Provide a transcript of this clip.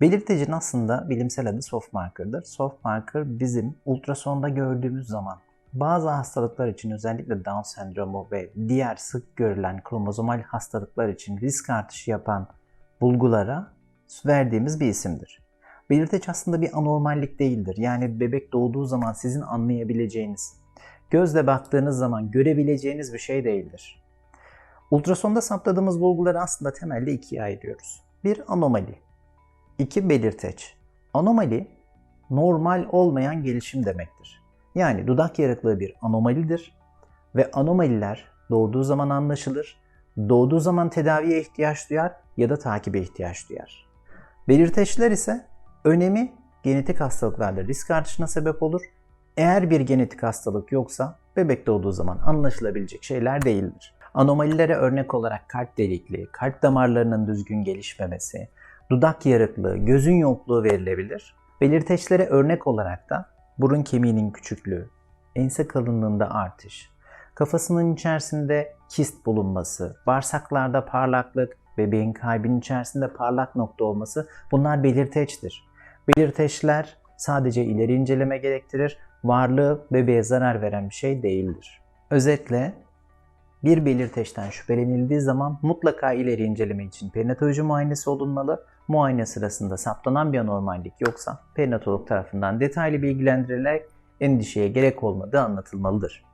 Belirtecin aslında bilimsel adı soft marker'dır. Soft marker bizim ultrasonda gördüğümüz zaman bazı hastalıklar için özellikle Down sendromu ve diğer sık görülen kromozomal hastalıklar için risk artışı yapan bulgulara verdiğimiz bir isimdir. Belirteç aslında bir anormallik değildir. Yani bebek doğduğu zaman sizin anlayabileceğiniz, gözle baktığınız zaman görebileceğiniz bir şey değildir. Ultrasonda saptadığımız bulguları aslında temelde ikiye ayırıyoruz. Bir anomali, iki belirteç. Anomali normal olmayan gelişim demektir. Yani dudak yarıklığı bir anomalidir ve anomaliler doğduğu zaman anlaşılır, doğduğu zaman tedaviye ihtiyaç duyar ya da takibe ihtiyaç duyar. Belirteçler ise önemi genetik hastalıklarda risk artışına sebep olur. Eğer bir genetik hastalık yoksa bebek doğduğu zaman anlaşılabilecek şeyler değildir. Anomalilere örnek olarak kalp delikliği, kalp damarlarının düzgün gelişmemesi, dudak yarıklığı, gözün yokluğu verilebilir. Belirteçlere örnek olarak da burun kemiğinin küçüklüğü, ense kalınlığında artış, kafasının içerisinde kist bulunması, bağırsaklarda parlaklık, bebeğin kalbinin içerisinde parlak nokta olması bunlar belirteçtir. Belirteçler sadece ileri inceleme gerektirir, varlığı bebeğe zarar veren bir şey değildir. Özetle bir belirteçten şüphelenildiği zaman mutlaka ileri inceleme için perinatoloji muayenesi olunmalı. Muayene sırasında saptanan bir anormallik yoksa perinatolog tarafından detaylı bilgilendirilerek endişeye gerek olmadığı anlatılmalıdır.